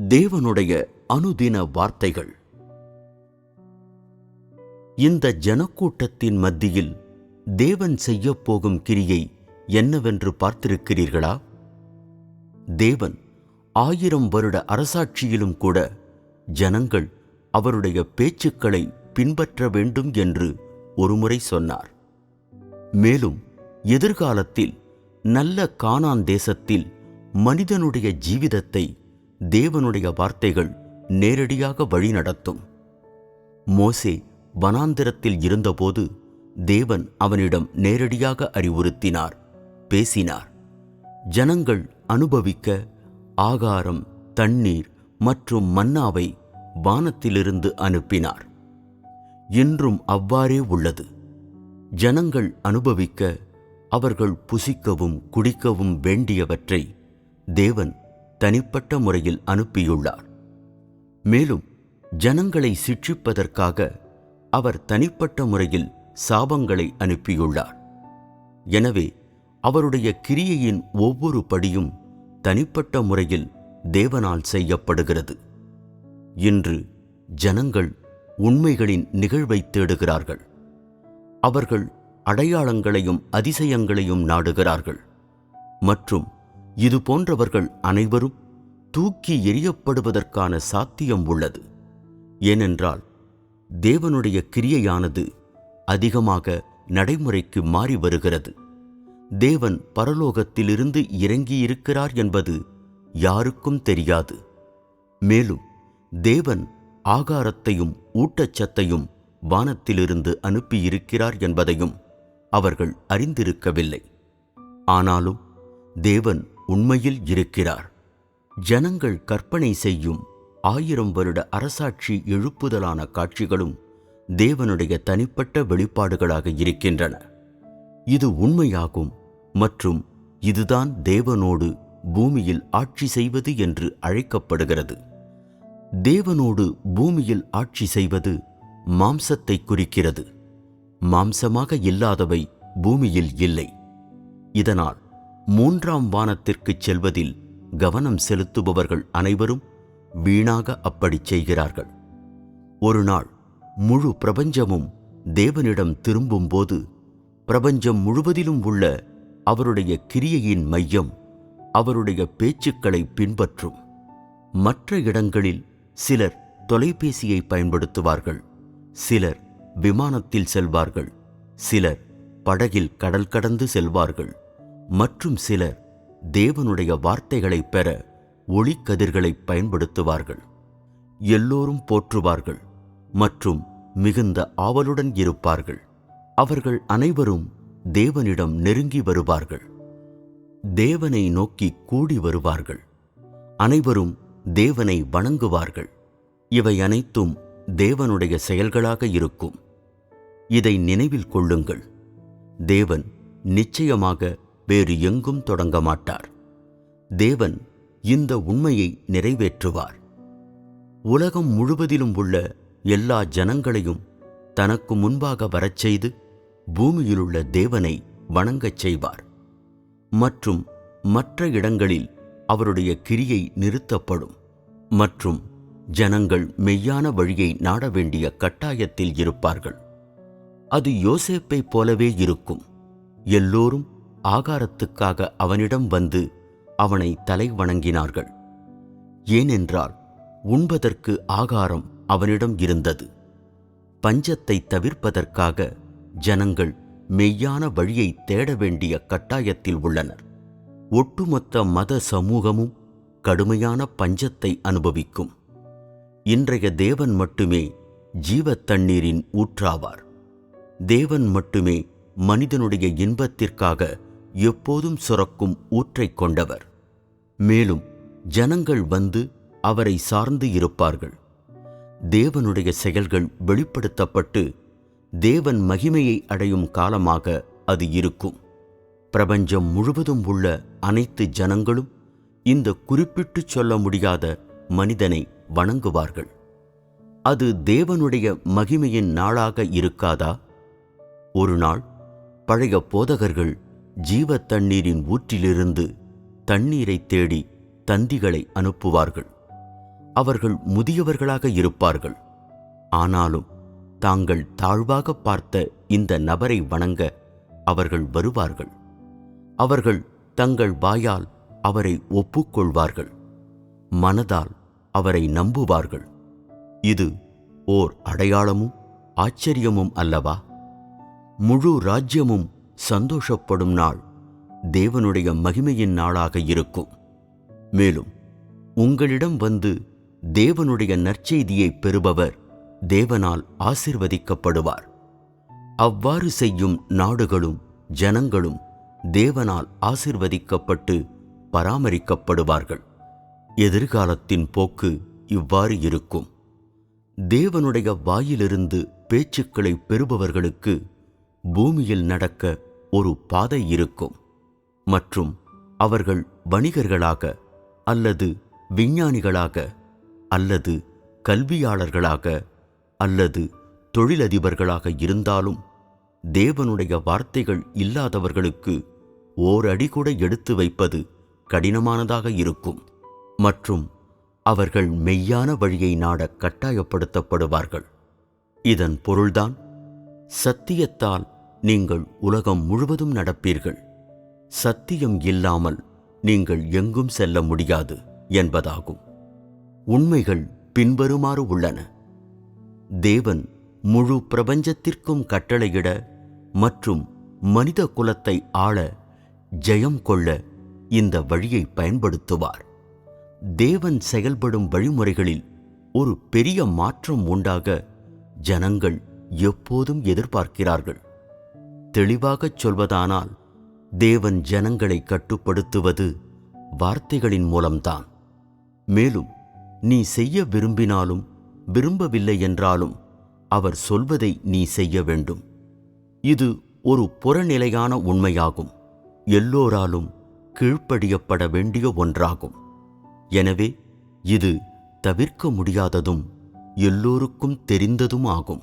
தேவனுடைய அனுதின வார்த்தைகள். இந்த ஜனக்கூட்டத்தின் மத்தியில் தேவன் செய்யப் போகும் கிரியை என்னவென்று பார்த்திருக்கிறீர்களா? தேவன் ஆயிரம் வருட அரசாட்சியிலும் கூட ஜனங்கள் அவருடைய பேச்சுக்களை பின்பற்ற வேண்டும் என்று ஒருமுறை சொன்னார். மேலும் எதிர்காலத்தில் நல்ல கானான் தேசத்தில் மனிதனுடைய ஜீவிதத்தை தேவனுடைய வார்த்தைகள் நேரடியாக வழிநடத்தும் மோசே வனாந்திரத்தில் இருந்தபோது தேவன் அவனிடம் நேரடியாக அறிவுறுத்தினார் பேசினார். ஜனங்கள் அனுபவிக்க ஆகாரம் தண்ணீர் மற்றும் மன்னாவை வானத்திலிருந்து அனுப்பினார். இன்றும் அவ்வாறே உள்ளது. ஜனங்கள் அனுபவிக்க அவர்கள் புசிக்கவும் குடிக்கவும் வேண்டியவற்றை தேவன் தனிப்பட்ட முறையில் அனுப்பியுள்ளார். மேலும் ஜனங்களை சிட்சிப்பதற்காக அவர் தனிப்பட்ட முறையில் சாபங்களை அனுப்பியுள்ளார். எனவே அவருடைய கிரியையின் ஒவ்வொரு படியும் தனிப்பட்ட முறையில் தேவனால் செய்யப்படுகிறது. இன்று ஜனங்கள் உண்மைகளின் நிகழ்வை தேடுகிறார்கள். அவர்கள் அடையாளங்களையும் அதிசயங்களையும் நாடுகிறார்கள். மற்றும் இது போன்றவர்கள் அனைவரும் தூக்கி எறியப்படுவதற்கான சாத்தியம் உள்ளது. ஏனென்றால் தேவனுடைய கிரியையானது அதிகமாக நடைமுறைக்கு மாறி வருகிறது. தேவன் பரலோகத்திலிருந்து இறங்கியிருக்கிறார் என்பது யாருக்கும் தெரியாது. மேலும் தேவன் ஆகாரத்தையும் ஊட்டச்சத்தையும் வானத்திலிருந்து அனுப்பியிருக்கிறார் என்பதையும் அவர்கள் அறிந்திருக்கவில்லை. ஆனாலும் தேவன் உண்மையில் இருக்கிறார். ஜனங்கள் கற்பனை செய்யும் ஆயிரம் வருட அரசாட்சி எழுப்புதலான காட்சிகளும் தேவனுடைய தனிப்பட்ட வெளிப்பாடுகளாக இருக்கின்றன. இது உண்மையாகும் மற்றும் இதுதான் தேவனோடு பூமியில் ஆட்சி செய்வது என்று அழைக்கப்படுகிறது. தேவனோடு பூமியில் ஆட்சி செய்வது மாம்சத்தை குறிக்கிறது. மாம்சமாக இல்லாதவை பூமியில் இல்லை. இதனால் மூன்றாம் வானத்திற்குச் செல்வதில் கவனம் செலுத்துபவர்கள் அனைவரும் வீணாக அப்படிச் செய்கிறார்கள். ஒரு நாள் முழு பிரபஞ்சமும் தேவனிடம் திரும்பும்போது பிரபஞ்சம் முழுவதிலும் உள்ள அவருடைய கிரியையின் மையம் அவருடைய பேச்சுக்களை பின்பற்றும். மற்ற இடங்களில் சிலர் தொலைபேசியை பயன்படுத்துவார்கள் சிலர் விமானத்தில் செல்வார்கள் சிலர் படகில் கடல் கடந்து செல்வார்கள். மற்றும் சிலர் தேவனுடைய வார்த்தைகளை பெற ஒளிக்கதிர்களை பயன்படுத்துவார்கள். எல்லோரும் போற்றுவார்கள் மற்றும் மிகுந்த ஆவலுடன் இருப்பார்கள். அவர்கள் அனைவரும் தேவனிடம் நெருங்கி வருவார்கள். தேவனை நோக்கி கூடி வருவார்கள். அனைவரும் தேவனை வணங்குவார்கள். இவை அனைத்தும் தேவனுடைய செயல்களாக இருக்கும். இதை நினைவில் கொள்ளுங்கள். தேவன் நிச்சயமாக வேறு எங்கும் தொடங்க மாட்டார். தேவன் இந்த உண்மையை நிறைவேற்றுவார். உலகம் முழுவதிலும் உள்ள எல்லா ஜனங்களையும் தனக்கு முன்பாக வரச் செய்து பூமியிலுள்ள தேவனை வணங்கச் செய்வார். மற்றும் மற்ற இடங்களில் அவருடைய கிரியை நிறுத்தப்படும். மற்றும் ஜனங்கள் மெய்யான வழியை நாட வேண்டிய கட்டாயத்தில் இருப்பார்கள். அது யோசேப்பைப் போலவே இருக்கும். எல்லோரும் ஆகாரத்துக்காக அவனிடம் வந்து அவனை தலை வணங்கினார்கள். ஏனென்றால் உண்பதற்கு ஆகாரம் அவனிடம் இருந்தது. பஞ்சத்தை தவிர்ப்பதற்காக ஜனங்கள் மெய்யான வழியை தேட வேண்டிய கட்டாயத்தில் உள்ளனர். ஒட்டுமொத்த மத சமூகமும் கடுமையான பஞ்சத்தை அனுபவிக்கும். இன்றைய தேவன் மட்டுமே ஜீவ தண்ணீரின் ஊற்றாவார். தேவன் மட்டுமே மனிதனுடைய இன்பத்திற்காக எப்போதும் சுரக்கும் ஊற்றைக் கொண்டவர். மேலும் ஜனங்கள் வந்து அவரை சார்ந்து இருப்பார்கள். தேவனுடைய செயல்கள் வெளிப்படுத்தப்பட்டு தேவன் மகிமையை அடையும் காலமாக அது இருக்கும். பிரபஞ்சம் முழுவதும் உள்ள அனைத்து ஜனங்களும் இந்த குறிப்பிட்டு சொல்ல முடியாத மனிதனை வணங்குவார்கள். அது தேவனுடைய மகிமையின் நாளாக இருக்காதா? ஒரு நாள் பழைய போதகர்கள் ஜீவ தண்ணீரின் ஊற்றிலிருந்து தண்ணீரை தேடி தந்திகளை அனுப்புவார்கள். அவர்கள் முதியவர்களாக இருப்பார்கள். ஆனாலும் தாங்கள் தாழ்வாக பார்த்த இந்த நபரை வணங்க அவர்கள் வருவார்கள். அவர்கள் தங்கள் வாயால் அவரை ஒப்புக்கொள்வார்கள். மனதால் அவரை நம்புவார்கள். இது ஓர் அடையாளமும் ஆச்சரியமும் அல்லவா? முழு ராஜ்யமும் சந்தோஷப்படும் நாள் தேவனுடைய மகிமையின் நாளாக இருக்கும். மேலும் உங்களிடம் வந்து தேவனுடைய நற்செய்தியை பெறுபவர் தேவனால் ஆசிர்வதிக்கப்படுவார். அவ்வாறு செய்யும் நாடுகளும் ஜனங்களும் தேவனால் ஆசிர்வதிக்கப்பட்டு பராமரிக்கப்படுவார்கள். எதிர்காலத்தின் போக்கு இவ்வாறு இருக்கும். தேவனுடைய வாயிலிருந்து பேச்சுக்களை பெறுபவர்களுக்கு பூமியில் நடக்க ஒரு பாதை இருக்கும். மற்றும் அவர்கள் வணிகர்களாக அல்லது விஞ்ஞானிகளாக அல்லது கல்வியாளர்களாக அல்லது தொழிலதிபர்களாக இருந்தாலும் தேவனுடைய வார்த்தைகள் இல்லாதவர்களுக்கு ஓரடி கூட எடுத்து வைப்பது கடினமானதாக இருக்கும். மற்றும் அவர்கள் மெய்யான வழியை நாட கட்டாயப்படுத்தப்படுவார்கள். இதன் பொருள்தான் சத்தியத்தால் நீங்கள் உலகம் முழுவதும் நடப்பீர்கள். சத்தியம் இல்லாமல் நீங்கள் எங்கும் செல்ல முடியாது என்பதாகும். உண்மைகள் பின்வருமாறு உள்ளன. தேவன் முழு பிரபஞ்சத்திற்கும் கட்டளையிட மற்றும் மனித குலத்தை ஆள ஜெயம் கொள்ள இந்த வழியை பயன்படுத்துவார். தேவன் செயல்படும் வழிமுறைகளில் ஒரு பெரிய மாற்றம் உண்டாக ஜனங்கள் எப்போதும் எதிர்பார்க்கிறார்கள். தெளிவாகச் சொல்வதானால் தேவன் ஜனங்களை கட்டுப்படுத்துவது வார்த்தைகளின் மூலம்தான். மேலும் நீ செய்ய விரும்பினாலும் விரும்பவில்லை என்றாலும் அவர் சொல்வதை நீ செய்ய வேண்டும். இது ஒரு புறநிலையான உண்மையாகும். எல்லோராலும் கீழ்ப்படியப்பட வேண்டிய ஒன்றாகும். எனவே இது தவிர்க்க முடியாததும் எல்லோருக்கும் தெரிந்ததும் ஆகும்.